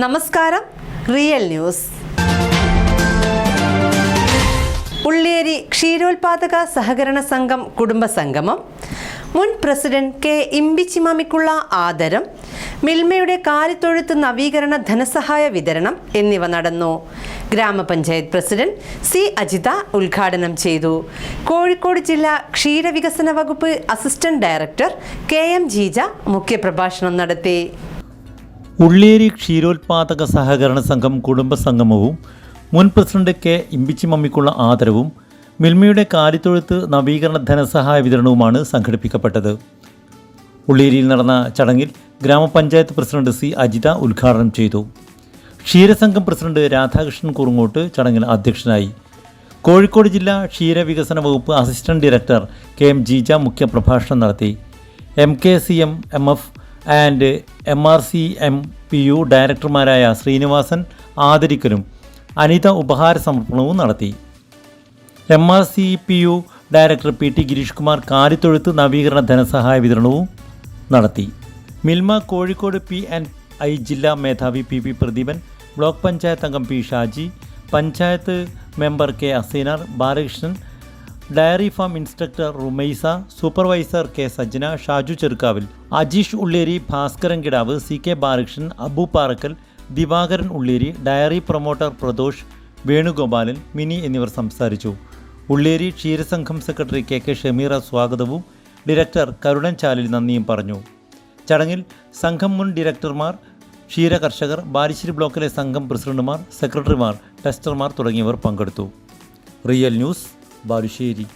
നമസ്കാരം real news. Ulliyeri ക്ഷീരോത്പാദക സഹകരണ സംഘം കുടുംബ സംഗമം. മുൻ പ്രസിഡന്റ് കെ ഇമ്പിച്ചിമാമിക്കുള്ള ആദരം മിൽമയുടെ കാലിത്തൊഴുത്ത് നവീകരണ ധനസഹായ വിതരണം എന്നിവ നടന്നു. ഗ്രാമപഞ്ചായത്ത് പ്രസിഡന്റ് സി അജിത ഉദ്ഘാടനം ചെയ്തു. കോഴിക്കോട് ജില്ലാ ക്ഷീരവികസന വകുപ്പ് assistant director K M Jeeja മുഖ്യപ്രഭാഷണം നടത്തി. ഉള്ളേരി ക്ഷീരോത്പാദക സഹകരണ സംഘം കുടുംബ സംഗമവും മുൻ പ്രസിഡന്റ് കെ ഇമ്പിച്ചി മമ്മിക്കുള്ള ആദരവും മിൽമയുടെ കാലിത്തൊഴുത്ത് നവീകരണ ധനസഹായ വിതരണവുമാണ് സംഘടിപ്പിക്കപ്പെട്ടത്. ഉള്ളേരിയിൽ നടന്ന ചടങ്ങിൽ ഗ്രാമപഞ്ചായത്ത് പ്രസിഡന്റ് സി അജിത ഉദ്ഘാടനം ചെയ്തു. ക്ഷീരസംഘം പ്രസിഡന്റ് രാധാകൃഷ്ണൻ കുറുങ്ങോട്ട് ചടങ്ങിൽ അധ്യക്ഷനായി. കോഴിക്കോട് ജില്ലാ ക്ഷീരവികസന വകുപ്പ് assistant director K M Jeeja മുഖ്യപ്രഭാഷണം നടത്തി. M K C M M F and M R C M P U ഡയറക്ടർമാരായ Srinivasan ആദരിക്കലും അനിത ഉപഹാര സമർപ്പണവും നടത്തി. M R C P U director P T Girish Kumar കാലിത്തൊഴുത്ത് നവീകരണ ധനസഹായ വിതരണവും നടത്തി. Milma Kozhikode P and I ജില്ലാ മേധാവി P P Pradeepan block panchayat അംഗം P Shaji panchayat member K Aseenar Balakrishnan dairy farm instructor Rumaisa supervisor K Sajna Shaju Cherukkavil Ajeesh Ulleri Bhaskaran Kidavu C K Balakrishnan Abu Parakkal Divakaran Ulleri dairy promoter Pradosh Venugopalan Mini എന്നിവർ സംസാരിച്ചു. ഉള്ളേരി ക്ഷീരസംഘം secretary K K Shameera സ്വാഗതവും director Karunan ചാലിൽ നന്ദിയും പറഞ്ഞു. ചടങ്ങിൽ സംഘം മുൻ ഡയറക്ടർമാർ ക്ഷീര കർഷകർ ബാലിശ്ശേരി ബ്ലോക്കിലെ സംഘം പ്രസിഡന്റുമാർ സെക്രട്ടറിമാർ ടെസ്റ്റർമാർ തുടങ്ങിയവർ പങ്കെടുത്തു. Real news Barışehir